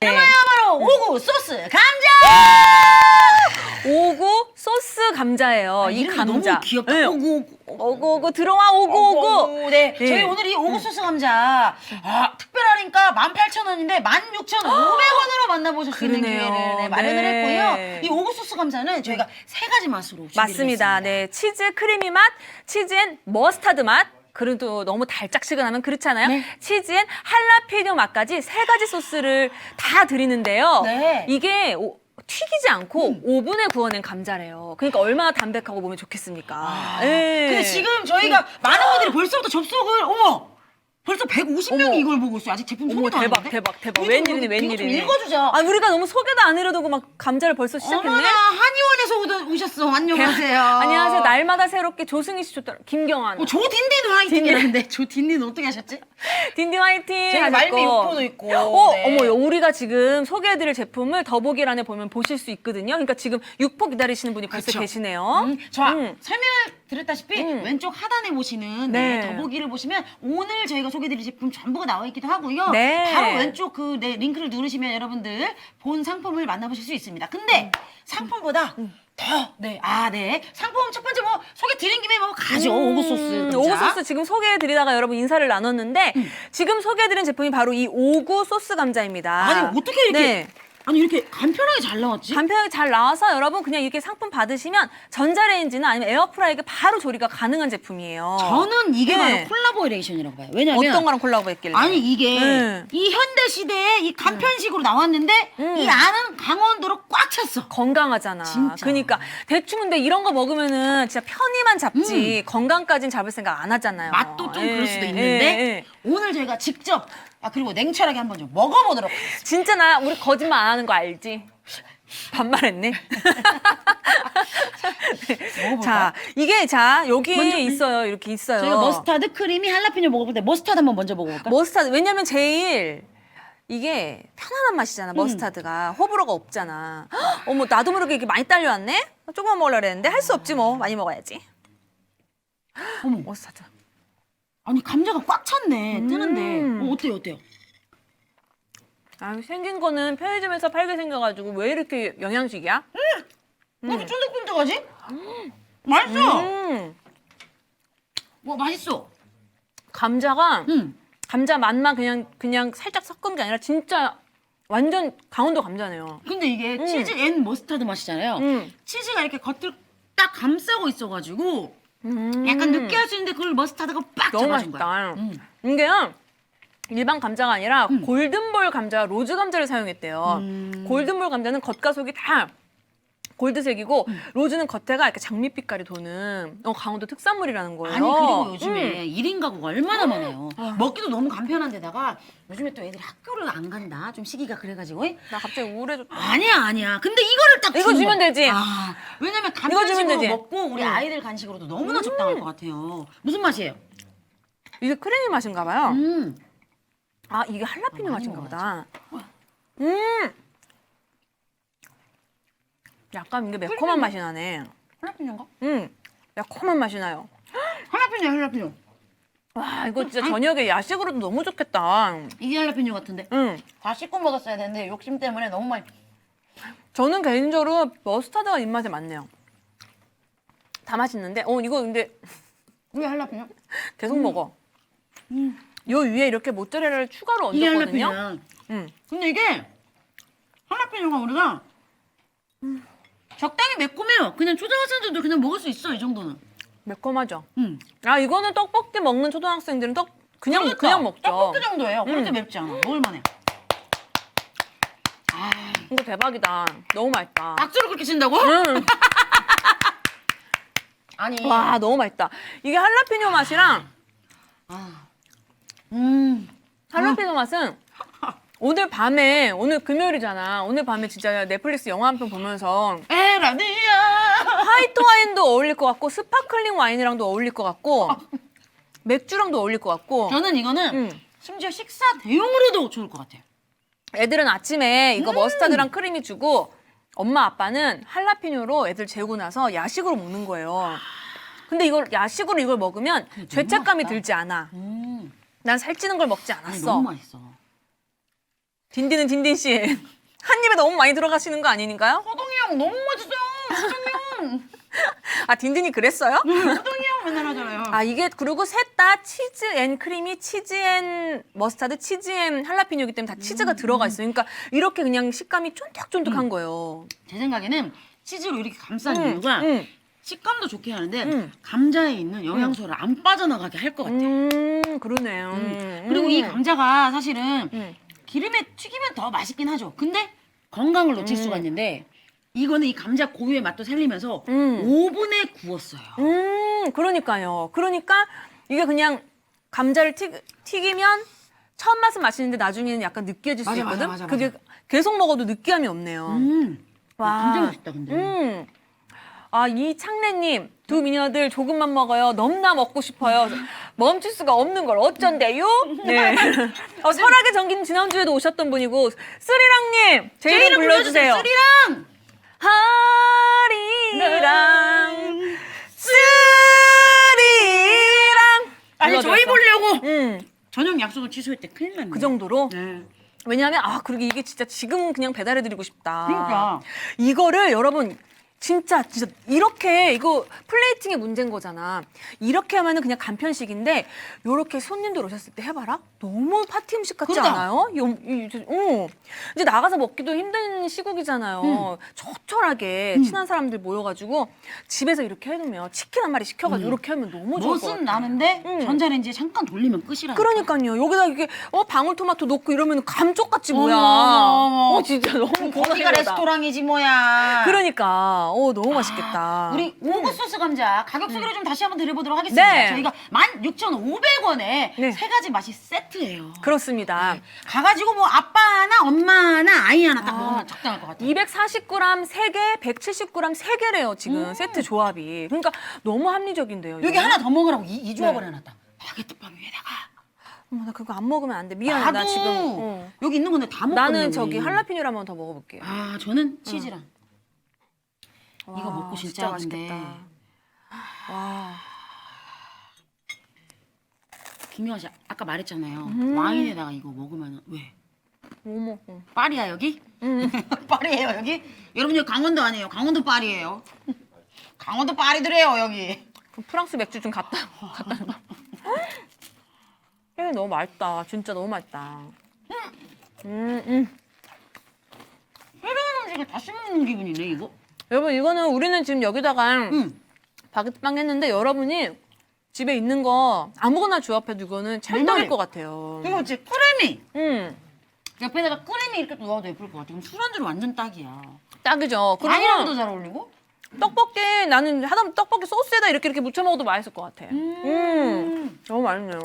바로 오구 소스 감자. 오구 소스 감자예요. 이 이름이 감자. 너무 귀엽다. 네. 오구 오구 오구 들어와 오구 오구. 네. 네. 저희 오늘 이 오구 소스 감자 아, 특별 할인가 18,000원인데 16,500원으로 만나보실 수 있는 그러네요. 기회를 네, 마련을 네. 했고요. 이 오구 소스 감자는 저희가 세 가지 맛으로 준비를 맞습니다. 했습니다. 네, 치즈 크리미 맛, 치즈 앤 머스타드 맛. 그래도 너무 달짝지근하면 그렇잖아요. 네. 치즈 앤 할라피뇨 맛까지 세 가지 소스를 다 드리는데요. 네. 음. 이게 오- 튀기지 않고 오븐에 구워낸 감자래요. 그러니까 얼마나 담백하고 몸에 좋겠습니까? 아, 네. 근데 지금 저희가 많은 분들이 벌써부터 접속을 어머 벌써 150명이 어머. 이걸 보고 있어요. 아직 제품 어머 소개도 안 대박 했는데? 대박 대박 우리 좀 웬일이니 이거 좀 웬일이니 읽어주자. 아 우리가 너무 소개도 안 해려두고 막 감자를 벌써 시작했네 어머나 한의원에서 오셨어. 안녕하세요. 안녕하세요 날마다 새롭게 조승희 씨 좋다 김경환 어, 조딘딘 화이팅이라는데 조딘딘 어떻게 하셨지? 딘딘 화이팅 하셨고. 말미 육포도 있고. 어, 네. 어머, 우리가 지금 소개해드릴 제품을 더보기란에 보면 보실 수 있거든요. 그러니까 지금 육포 기다리시는 분이 벌써 그쵸. 계시네요. 음, 자, 음. 설명을 드렸다시피 음. 왼쪽 하단에 보시는 네. 네, 더보기를 보시면 오늘 저희가 소개드릴 제품 전부가 나와 있기도 하고요. 네. 바로 왼쪽 그 네, 링크를 누르시면 여러분들 본 상품을 만나보실 수 있습니다. 근데 음. 상품보다 더, 네, 아, 네. 상품 첫 번째 뭐 소개 드린 김에 뭐 가죠. 음, 오구 소스. 오구 소스 지금 소개해드리다가 여러분 인사를 나눴는데 지금 소개해드린 제품이 바로 이 오구 소스 감자입니다. 아니, 어떻게 이렇게, 네. 아니, 이렇게 간편하게 잘 나왔지? 간편하게 잘 나와서 여러분 그냥 이렇게 상품 받으시면 전자레인지나 아니면 에어프라이기에 바로 조리가 가능한 제품이에요. 저는 이게 네. 바로 콜라보레이션이라고 봐요. 왜냐면 어떤 거랑 콜라보 했길래? 아니 이게 네. 이 현대 시대에 이 간편식으로 나왔는데 음. 이 안은 강원도로 꽉 찼어. 건강하잖아. 진짜. 그러니까 대충 근데 이런 거 먹으면은 진짜 편의만 잡지 건강까진 잡을 생각 안 하잖아요. 음. 맛도 좀 예, 그럴 수도 예, 있는데 예. 오늘 저희가 직접 아 그리고 냉철하게 한번 좀 먹어보도록 하겠습니다. 진짜 나 우리 거짓말 안 하는 거 알지? 반말했네. 먹어볼까? 자, 이게 자 여기 먼저, 네. 있어요. 이렇게 있어요. 저희가 머스타드 크림이 할라피뇨 먹어볼 때 머스타드 한번 먼저 먹어볼까? 머스타드 왜냐면 제일 이게 편안한 맛이잖아 머스타드가 호불호가 없잖아 헉, 어머 나도 모르게 이렇게 많이 딸려왔네 조금만 먹으려 그랬는데 할 수 없지 뭐 많이 먹어야지 어머 머스타드 아니 감자가 꽉 찼네 뜨는데 음. 어, 어때요 어때요? 아 생긴 거는 편의점에서 팔게 생겨가지고 왜 이렇게 영양식이야? 왜 이렇게 쫀득쫀득하지? 맛있어. 음 와 맛있어. 감자가 음. 감자 맛만 그냥 그냥 살짝 섞은 게 아니라 진짜 완전 강원도 감자네요. 근데 이게 치즈 앤 머스타드 맛이잖아요. 음. 치즈가 이렇게 겉을 딱 감싸고 있어가지고 음. 약간 느끼 할 수 있는데 그걸 머스타드가 빡 너무 잡아준 맛있다. 음. 이게요 일반 감자가 아니라 음. 골든볼 감자, 로즈 감자를 사용했대요. 음. 골든볼 감자는 겉과 속이 다 골드색이고 음. 로즈는 겉에가 이렇게 장미빛깔이 도는 어, 강원도 특산물이라는 거예요. 아니 그리고 요즘에 음. 일 1인 가구가 얼마나 많아요. 먹기도 너무 간편한데다가 요즘에 또 애들이 학교를 안 간다. 좀 시기가 그래가지고. 나 갑자기 우울해졌다. 아니야 아니야. 근데 이거를 딱 이거 주는 주면 거야. 되지. 아, 왜냐면 이거 주면 간편식으로 되지. 먹고 우리 음. 아이들 간식으로도 너무나 적당할 것 같아요. 무슨 맛이에요? 이게 크리미 맛인가 봐요. 음. 아 이게 할라피뇨 어, 많이 맛인가 보다. 음. 약간 이게 매콤한 맛이 나네. 할라피뇨인가? 음. 매콤한 맛이 나요. 할라피뇨 할라피뇨. 와 이거 진짜 저녁에 야식으로도 너무 좋겠다. 이게 할라피뇨 같은데. 음. 다 씻고 먹었어야 되는데 욕심 때문에 너무 많이. 저는 개인적으로 머스타드가 입맛에 맞네요. 다 맛있는데, 어 이거 근데 이게 할라피뇨? 계속 먹어. 요 위에 이렇게 모짜렐라를 추가로 이게 얹었거든요. 할라피뇨야. 음. 근데 이게 할라피뇨가 우리가 적당히 매콤해요. 그냥 초등학생들도 그냥 먹을 수 있어 이 정도는. 매콤하죠. 음. 아 이거는 떡볶이 먹는 초등학생들은 떡 그냥 그러니까, 그냥 먹죠. 떡볶이 정도예요. 그렇게 음. 맵지 않아. 먹을만해. 아, 이거 대박이다. 너무 맛있다. 박수를 그렇게 친다고? 음. 아니. 와 너무 맛있다. 이게 할라피뇨 맛이랑 아. 음. 할라피뇨 맛은 오늘 밤에 오늘 금요일이잖아. 오늘 밤에 진짜 넷플릭스 영화 한 편 보면서 에라디아. 화이트 와인도 어울릴 것 같고 스파클링 와인이랑도 어울릴 것 같고 맥주랑도 어울릴 것 같고 저는 이거는 음. 심지어 식사 대용으로도 좋을 것 같아요. 애들은 아침에 음. 이거 머스타드랑 크림이 주고 엄마 아빠는 할라피뇨로 애들 재우고 나서 야식으로 먹는 거예요. 근데 이걸 야식으로 이걸 먹으면 죄책감이 맛있다. 들지 않아. 음. 난 살찌는 걸 먹지 아니, 않았어. 너무 맛있어. 딘딘은 딘딘 씨. 한 입에 너무 많이 들어가시는 거 아닌가요? 호동이 형 너무 맛있어요. 호동이 형. 아 딘딘이 그랬어요? 호동이 형 맨날 하잖아요. 아 이게 그리고 셋 다 치즈 앤 크림이 치즈 앤 머스타드, 치즈 앤 할라피뇨이기 때문에 다 치즈가 들어가 있어요. 그러니까 이렇게 그냥 식감이 쫀득쫀득한 거예요. 제 생각에는 치즈로 이렇게 감싼 음, 이유가 음. 식감도 좋게 하는데 음. 감자에 있는 영양소를 안 빠져나가게 할 것 같아요. 음, 그러네요. 음. 그리고 이 감자가 사실은 음. 기름에 튀기면 더 맛있긴 하죠. 근데 건강을 놓칠 수가 있는데 이거는 이 감자 고유의 맛도 살리면서 음. 오븐에 구웠어요. 음, 그러니까요. 그러니까 이게 그냥 감자를 튀, 튀기면 첫 맛은 맛있는데 나중에는 약간 느끼해질 수 맞아, 있거든. 맞아, 맞아, 그게 계속 먹어도 느끼함이 없네요. 음. 와. 진짜 맛있다 근데. 음. 아, 이 창래님, 두 미녀들 조금만 먹어요. 넘나 먹고 싶어요. 멈출 수가 없는 걸 어쩐대요? 네. 어, 설악의 전기는 지난주에도 오셨던 분이고, 쓰리랑님, 제 이름 불러주세요. 쓰리랑. 하리랑, 쓰리랑. 아니 저희 불러드렸어. 보려고 음, 저녁 약속을 취소했대. 큰일 났네. 그 정도로? 네. 왜냐하면, 아, 그러게 이게 진짜 지금은 그냥 배달해드리고 싶다. 그러니까. 이거를 여러분 진짜 진짜 이렇게 이거 플레이팅의 문제인 거잖아. 이렇게 하면은 그냥 간편식인데 이렇게 손님들 오셨을 때 해봐라. 너무 파티 음식 같지 그러다. 않아요? 요- 이- 이- 어. 이제 나가서 먹기도 힘든 시국이잖아요. 처철하게 친한 사람들 모여가지고 집에서 이렇게 해놓으면 치킨 한 마리 시켜가지고 이렇게 하면 너무 좋을 것 멋은 같아. 나는데 음. 전자레인지에 잠깐 돌리면 끝이라니까. 그러니까요. 여기다 이게 어 방울토마토 넣고 이러면 감쪽같이 뭐야. 어머, 어머, 어머. 어 진짜 너무 거기가 고생이다. 레스토랑이지 뭐야. 그러니까 어 너무 맛있겠다. 우리 오구 소스 감자 가격 소개를 좀 다시 한번 드려보도록 하겠습니다. 음. 네. 저희가 16,500원에 네. 세 가지 맛이 세트예요. 그렇습니다. 가가지고 뭐 아빠 하나, 엄마 하나, 아이 하나 딱 아. 먹으면 적당할 것 같아요. 240g 3개, 170g 3개래요, 지금 세트 조합이. 그러니까 너무 합리적인데요. 음. 여기 이거는? 하나 더 먹으라고 이, 이 조합을 네. 해놨다. 바게트빵 위에다가. 어머, 나 그거 안 먹으면 안 돼. 미안해. 나도 나 지금. 어. 여기 있는 건데 다 먹거든요. 나는 저기. 할라피뇨를 한번 더 먹어볼게요. 아 저는 치즈랑. 와, 이거 먹고 진짜 근데. 와. 김효아 씨 아까 말했잖아요. 음. 와인에다가 이거 먹으면 왜? 어머. 어. 파리야 여기? 음. 파리예요 여기? 여러분 여기 강원도 아니에요. 강원도 파리예요. 강원도 파리들이에요 여기. 그 프랑스 맥주 좀 갖다 갖다 놔. 이게 너무 맛있다. 진짜 너무 맛있다. 음, 음. 새로운 음식을 다시 먹는 기분이네 이거. 여러분 이거는 우리는 지금 여기다가 응. 바게트빵 했는데 여러분이 집에 있는 거 아무거나 조합해도 이거는 찰떡일. 것 같아요. 그리고 이제 크래미 음, 옆에다가 크래미 이렇게 놓아도 예쁠 것 같아. 그럼 술안주로 완전 딱이야. 딱이죠. 그리고 잘 어울리고. 떡볶이 나는 하다 떡볶이 소스에다 이렇게 이렇게 무쳐 먹어도 맛있을 것 같아. 음. 음, 너무 맛있네요.